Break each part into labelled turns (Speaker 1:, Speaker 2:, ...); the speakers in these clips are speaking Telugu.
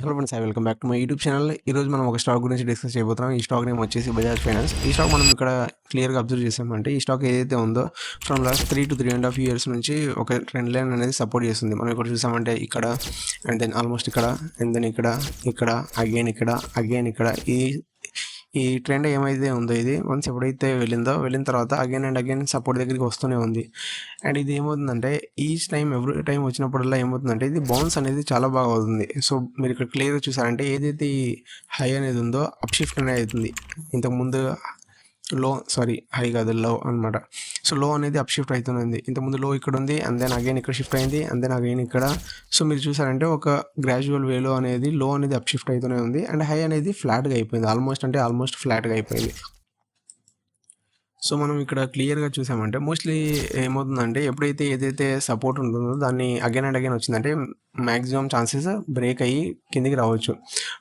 Speaker 1: Hello friends I welcome back to my YouTube channel. ఈ రోజు మనం ఒక స్టాక్ గురించి డిస్కస్ చేయబోతున్నాం. ఈ స్టాక్ నేమ్ వచ్చేసి బజాజ్ ఫైనాన్స్. ఈ స్టాక్ మనం ఇక్కడ క్లియర్గా అబ్జర్వ్ చేసామంటే ఈ స్టాక్ ఏదైతే ఉందో from last three to three and half years నుంచి ఒక ట్రెండ్ లైన్ అనేది సపోర్ట్ చేస్తుంది. మనం ఇక్కడ చూసామంటే ఇక్కడ అండ్ దెన్ ఆల్మోస్ట్ ఇక్కడ అండ్ దెన్ ఇక్కడ ఇక్కడ అగైన్ ఇక్కడ అగైన్ ఇక్కడ. ఈ ఈ ట్రెండ్ ఏమైతే ఉందో ఇది వన్స్ ఎప్పుడైతే వెళ్ళిందో వెళ్ళిన తర్వాత అగైన్ అండ్ అగైన్ సపోర్ట్ దగ్గరికి వస్తూనే ఉంది. అండ్ ఇది ఏమవుతుందంటే ఈచ్ టైం ఎవ్రీ టైం వచ్చినప్పుడల్లా ఏమవుతుందంటే ఇది బౌన్స్ అనేది చాలా బాగా అవుతుంది. సో మీరు ఇక్కడ క్లియర్గా చూసారంటే ఏదైతే హై అనేది ఉందో అప్ షిఫ్ట్ అనేది అవుతుంది. ఇంతకుముందు లో సారీ హై కాదు లో అనమాట సో లో అనేది అప్ షిఫ్ట్ అవుతుంది ఇంతకుముందు లో ఇక్కడ ఉంది అండ్ దెన్ అగైన్ ఇక్కడ షిఫ్ట్ అయింది అండ్ దెన్ అగైన్ ఇక్కడ. సో మీరు చూసారంటే ఒక గ్రాడ్యువల్ వేలో అనేది లో అనేది అప్ షిఫ్ట్ అవుతూనే ఉంది అండ్ హై అనేది ఫ్లాట్గా అయిపోయింది. ఆల్మోస్ట్ అంటే ఆల్మోస్ట్ ఫ్లాట్గా అయిపోయింది. సో మనం ఇక్కడ క్లియర్గా చూసామంటే మోస్ట్లీ ఏమవుతుందంటే ఎప్పుడైతే ఏదైతే సపోర్ట్ ఉంటుందో దాన్ని అగైన్ అండ్ అగైన్ వచ్చిందంటే మ్యాక్సిమం ఛాన్సెస్ బ్రేక్ అయ్యి కిందికి రావచ్చు.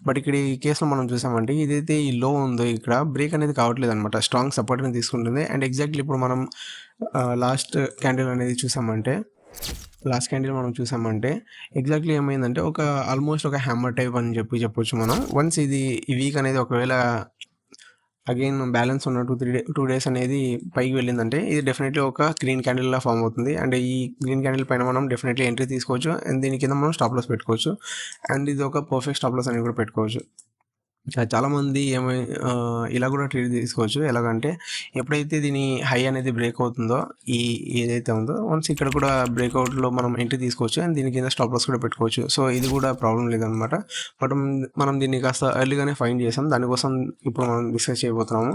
Speaker 1: బట్ ఇక్కడ ఈ కేసులో మనం చూసామంటే ఏదైతే ఈ లో ఉందో ఇక్కడ బ్రేక్ అనేది కావట్లేదు అనమాట స్ట్రాంగ్ సపోర్ట్ అనేది తీసుకుంటుంది. అండ్ ఎగ్జాక్ట్లీ ఇప్పుడు మనం లాస్ట్ క్యాండిల్ అనేది చూసామంటే లాస్ట్ క్యాండిల్ మనం చూసామంటే ఎగ్జాక్ట్లీ ఏమైందంటే ఒక ఆల్మోస్ట్ ఒక హ్యామర్ టైప్ అని చెప్పి చెప్పొచ్చు మనం. వన్స్ ఇది ఈ వీక్ అనేది ఒకవేళ అగైన్ బ్యాలెన్స్ ఉన్న two three day two days అనేది పైకి వెళ్ళిందంటే ఇది డెఫినెట్లీ ఒక గ్రీన్ క్యాండిల్ లా ఫామ్ అవుతుంది. అండ్ ఈ గ్రీన్ క్యాండిల్ పైన మనం డెఫినెట్లీ ఎంట్రీ తీసుకోవచ్చు. అండ్ దీని కింద మనం స్టాప్ లాస్ పెట్టుకోవచ్చు. అండ్ ఇది ఒక పర్ఫెక్ట్ స్టాప్ లాస్ అని కూడా పెట్టుకోవచ్చు. చాలామంది ఏమై ఇలా కూడా ట్రీట్ తీసుకోవచ్చు. ఎలాగంటే ఎప్పుడైతే దీని హై అనేది బ్రేక్ అవుతుందో ఈ ఏదైతే ఉందో వన్స్ ఇక్కడ కూడా బ్రేక్అవుట్లో మనం ఎంట్రీ తీసుకోవచ్చు అండ్ దీని కింద స్టాప్ లాస్ కూడా పెట్టుకోవచ్చు. సో ఇది కూడా ప్రాబ్లం లేదనమాట. బట్ మనం దీన్ని కాస్త ఎర్లీగానే ఫైండ్ చేసాం. దానికోసం ఇప్పుడు మనం డిస్కస్ చేయబోతున్నాము.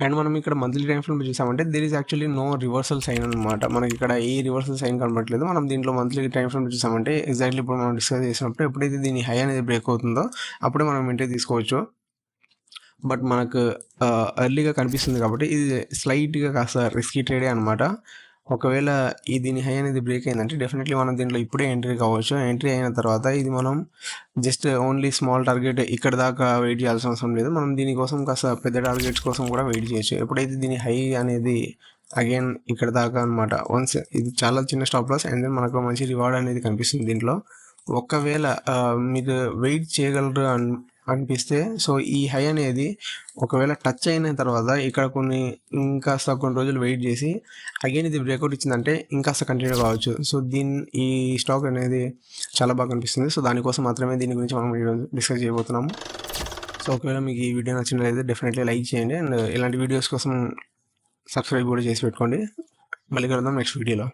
Speaker 1: అండ్ మనం ఇక్కడ మంత్లీ టైం ఫ్రేమ్ చూసామంటే there is actually no reversal sign అనమాట మనకి ఇక్కడ ఏ రివర్సల్ సైన్ కనబడట్లేదు. మనం దీంట్లో మంత్లీ టైం ఫ్రేమ్ చూసామంటే ఎగ్జాక్ట్లీ ఇప్పుడు మనం డిస్కస్ చేసినప్పుడు ఎప్పుడైతే దీని హై అనేది బ్రేక్ అవుతుందో అప్పుడే మనం ఎంట్రీ తీసుకోవచ్చు. బట్ మనకు uh, ఎర్లీగా కనిపిస్తుంది కాబట్టి ఇది స్లైట్గా కాస్త రిస్కీ ట్రేడే అనమాట ఒకవేళ ఈ దీని హై అనేది బ్రేక్ అయిందంటే డెఫినెట్లీ మనం దీంట్లో ఇప్పుడే ఎంట్రీ కావచ్చు. ఎంట్రీ అయిన తర్వాత ఇది మనం జస్ట్ ఓన్లీ స్మాల్ టార్గెట్ ఇక్కడ దాకా వెయిట్ చేయాల్సిన అవసరం లేదు. మనం దీనికోసం కాస్త పెద్ద టార్గెట్స్ కోసం కూడా వెయిట్ చేయొచ్చు. ఎప్పుడైతే దీని హై అనేది అగైన్ ఇక్కడ దాకా అనమాట వన్స్ ఇది చాలా చిన్న స్టాప్ లాస్ అండ్ దెన్ మనకు మంచి రివార్డ్ అనేది కనిపిస్తుంది దీంట్లో. ఒకవేళ మీరు వెయిట్ చేయగలరు అనిపిస్తే సో ఈ హై అనేది ఒకవేళ టచ్ అయిన తర్వాత ఇక్కడ కొన్ని ఇంకాస్త కొన్ని రోజులు వెయిట్ చేసి అగైన్ ఇది బ్రేక్అవుట్ ఇచ్చిందంటే ఇంకాస్త కంటిన్యూ కావచ్చు. సో దీని ఈ స్టాక్ అనేది చాలా బాగా కనిపిస్తుంది. సో దానికోసం మాత్రమే దీని గురించి మనం ఈరోజు డిస్కస్ చేయబోతున్నాము సో ఒకవేళ మీకు ఈ వీడియో నచ్చినట్లయితే డెఫినెట్లీ లైక్ చేయండి. అండ్ ఇలాంటి వీడియోస్ కోసం సబ్స్క్రైబ్ కూడా చేసి పెట్టుకోండి. మళ్ళీ కలుద్దాం నెక్స్ట్ వీడియోలో.